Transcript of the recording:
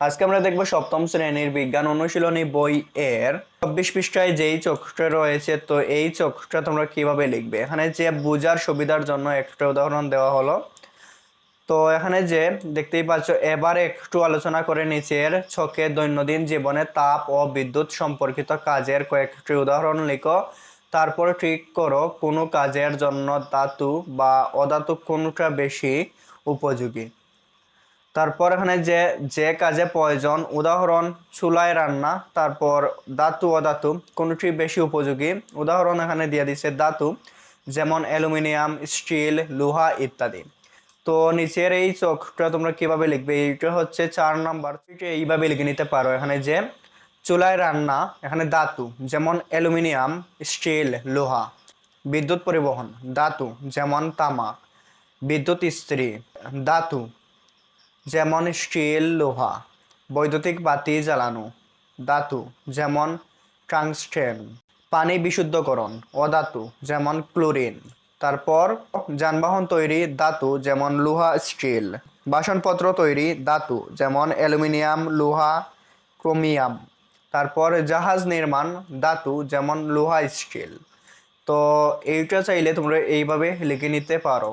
আজকে আমরা দেখব সপ্তম শ্রেণির বিজ্ঞান অনুশীলনী বই এর চব্বিশ পৃষ্ঠায় যেই চক্রটা রয়েছে, তো এই চক্রটা তোমরা কীভাবে লিখবে? এখানে যে বোঝার সুবিধার জন্য একটা উদাহরণ দেওয়া হলো। তো এখানে যে দেখতেই পাচ্ছ, এবারে একটু আলোচনা করে নিচের ছকে দৈনন্দিন জীবনে তাপ ও বিদ্যুৎ সম্পর্কিত কাজের কয়েকটি উদাহরণ লিখো। তারপর ঠিক করো কোনো কাজের জন্য ধাতু বা অধাতু কোনটা বেশি উপযোগী। তারপর এখানে যে যে কাজে প্রয়োজন, উদাহরণ, চুলায় রান্না, তারপর ধাতু, অধাতু, কোনটি বেশি উপযোগী? উদাহরণ এখানে দিয়ে দিচ্ছে ধাতু, যেমন অ্যালুমিনিয়াম, স্টিল, লোহা ইত্যাদি। তো নিচের এই চোখটা তোমরা কীভাবে লিখবে? এইটা হচ্ছে চার নাম্বার এইভাবে লিখে নিতে পারো। এখানে যে, চুলায় রান্না, এখানে ধাতু, যেমন অ্যালুমিনিয়াম, স্টিল, লোহা। বিদ্যুৎ পরিবহন, ধাতু, যেমন তামা। বিদ্যুৎ ইস্ত্রি, ধাতু যেমন স্টিল লোহা, বৈদ্যুতিক বাতি জ্বালানো, ধাতু, যেমন টাংস্টেন, পানি বিশুদ্ধকরণ, অধাতু, যেমন ক্লোরিন। তারপর যানবাহন তৈরি ধাতু, যেমন লোহা, স্টিল। বাসনপত্র তৈরি ধাতু, যেমন অ্যালুমিনিয়াম, লোহা, ক্রোমিয়াম। তারপর জাহাজ নির্মাণ ধাতু, যেমন লোহা, স্টিল। তো এইটা চাইলে তোমরা এইভাবে লিখে নিতে পারো।